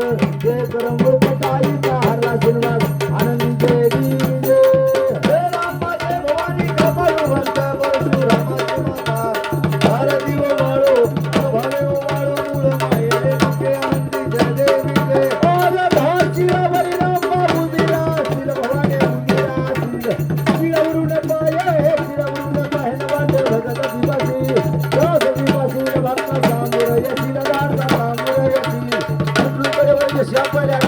जय करंगुळ पटाई हरला श्रीनाथ आनंदी जय दी जय रामा. जय भवानी कमळवंत परशुरामाची माता हर दिव वाळो भवे वाळो मूळ माये दुखे आनंदी जय देवी जय ओल भाचिया वरी रामा उदिरा श्री भवानी उदिरा श्री श्री अरुण पाये श्री अरुण पाहन वाट भगत दिवासी जय देवी वासी भारता सामोर यशिला சபலம்